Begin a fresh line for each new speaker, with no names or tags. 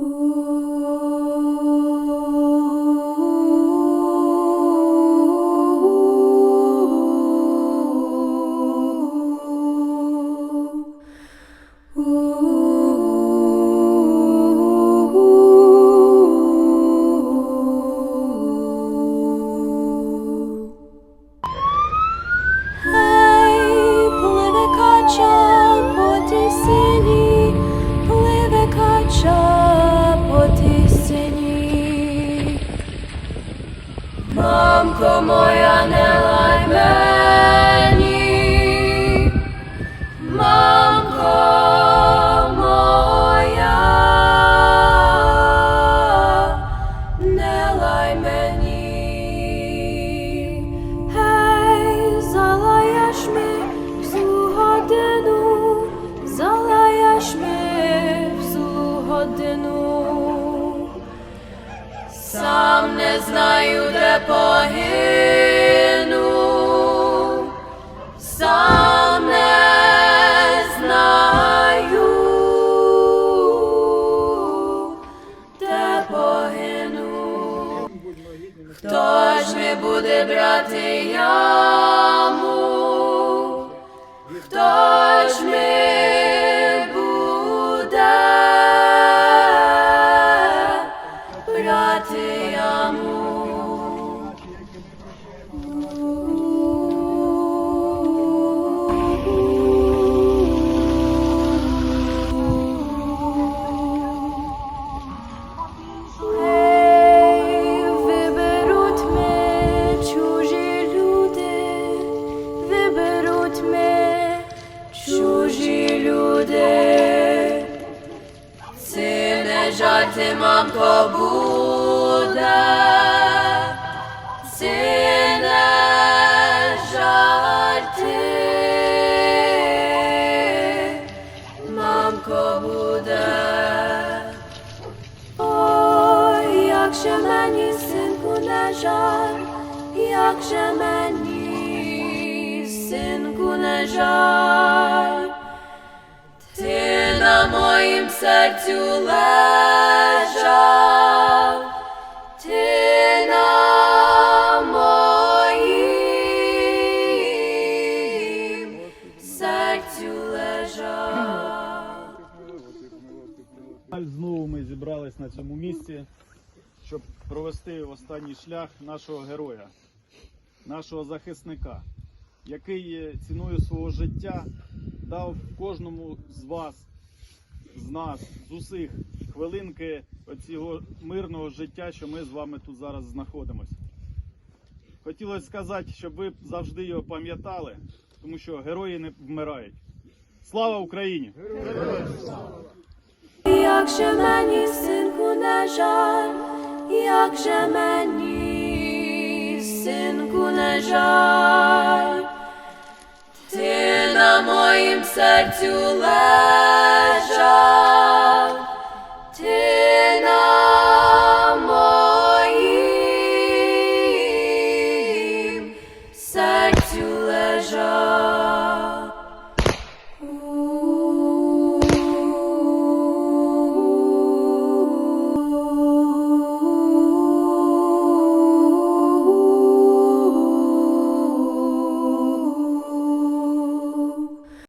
Гей, Мамко моя, не лай мені, мамко моя, не лай мені. Гей, залаєш ми в злу годину, залаєш ми в злу годину. Сам не знаю, де погину, сам не знаю, де погину. Хто ж не буде брати яму? Хто Жарти, мамко, буде. Це жарти, як як же мені, синку, не жаль, моїм серцю лежав, ти на моїм серцю лежав.
знову ми зібрались на цьому місці, щоб провести останній шлях нашого героя, нашого захисника, який е, ціною свого життя дав кожному з вас, з нас, з усіх хвилинки оцього мирного життя, що ми з вами тут зараз знаходимося. Хотілося сказати, щоб ви завжди його пам'ятали, тому що герої не вмирають. Слава Україні!
Як же мені, синку, не жаль, як же мені, синку, не жаль, ти на моїм серцю лежав.